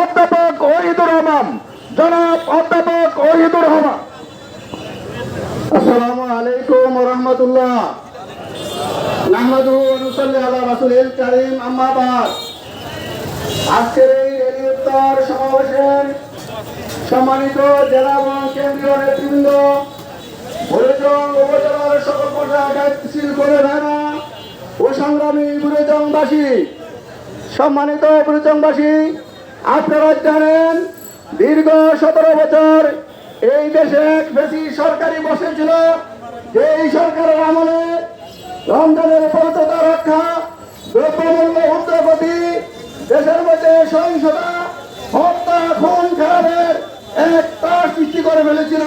অধ্যাপক ওহিদুর রহমান। জনাব অধ্যাপক ওহিদুর রহমান। আসসালামু আলাইকুম রহমতুল্লাহ আলা রাসুলিল কারিম, আম্মা বাদ। এই সম্মানিত জেলা কেন্দ্রীয় নেতৃবৃন্দ বুড়েজং উপজেলার সকল পর্যায়ে করে ভাইরা ও সংগ্রামী বুড়েজংবাসী সম্মানিত বুড়েজংবাসী আপনারা জানেন দীর্ঘ সতেরো বছর এই দেশে বেশি সরকারি বসেছিল এই সরকারের আমলে রমজানের পবিত্রতা রক্ষা দ্রব্যমূল্য উদ্যোগতি দেশের মধ্যে সহিংসতা, হত্যা, খুন, খারাপের এক তার সৃষ্টি করে ফেলেছিল।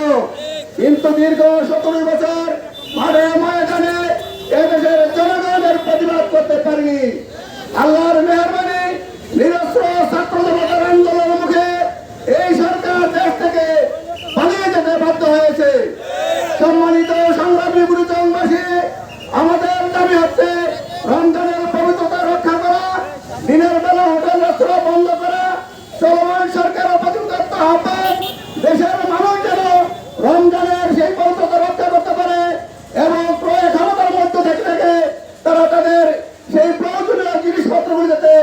কিন্তু দীর্ঘ সতেরো বছর মাঠে ময়দানে এদেশের জনগণের প্রতিবাদ করতে পারিনি। আল্লাহর মেহরবানি নিরস্ত্র ছাত্র আন্দোলনের মুখে এই সরকার দেশ থেকে পালিয়ে যেতে বাধ্য হয়েছে। সম্মানিত সংগ্রামী গুরুজনবাসী আমাদের দাবি হচ্ছে রমজানের পবিত্রতা রক্ষা করা, দিনের বেলা হোটেল রেস্তোরাঁ বন্ধ করা, চলমান সরকার অপযুক্ত আহ্বান, দেশের মানুষ যেন রমজানের সেই পবিত্রতা রক্ষা করতে পারে এবং ক্রয় ক্ষমতার মধ্যে থেকে থেকে তারা তাদের সেই প্রয়োজনীয় জিনিসপত্রগুলি যাতে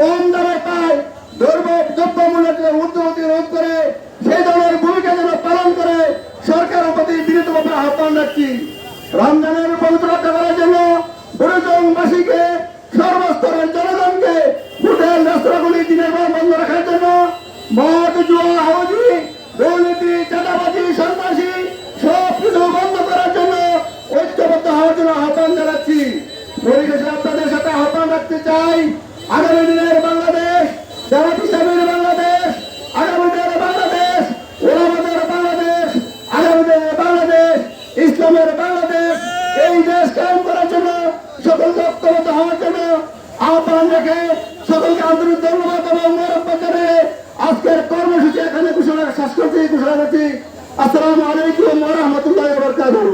কম দামে পায় দ্রব্য দ্রব্য মূল্যের ঊর্ধ্বগতি রোধ করে সেই ধরনের ভূমিকা যেন পালন করে সরকারের প্রতি বিনীতভাবে আহ্বান রাখছি রমজানের পবিত্র করার জন্য বুড়িজংবাসীকে সর্বস্তরের জনগণকে হোটেল, রেস্তোরাঁগুলি, দিনের বেলা বন্ধ রাখার জন্য মদ, জুয়া হাউজি দুর্নীতি, চাঁদাবাজি, সন্ত্রাসী সব কিছু বন্ধ করার জন্য ঐক্যবদ্ধ হওয়ার জন্য আহ্বান জানাচ্ছি। পরিশেষে আপনাদের সাথে আহ্বান রাখতে চাই, আগামী দিনের বাংলাদেশ জামাত ইসলামের বাংলাদেশ আগামী দিনের বাংলাদেশ ওলামাদের বাংলাদেশ আগামী দিনের বাংলাদেশ ইসলামের বাংলাদেশ এই দেশ কায়েম করার জন্য সকল ঐক্যবদ্ধ হওয়ার জন্য আহ্বান রেখে সকলকে আন্তরিক ধন্যবাদ এবং মোরব্বত করে আজকের কর্মসূচি এখানে ঘোষণা শেষ করছি, ঘোষণা করছি। আসসালামু আলাইকুম রাহমাতুল্লাহি বারাকাতুহু।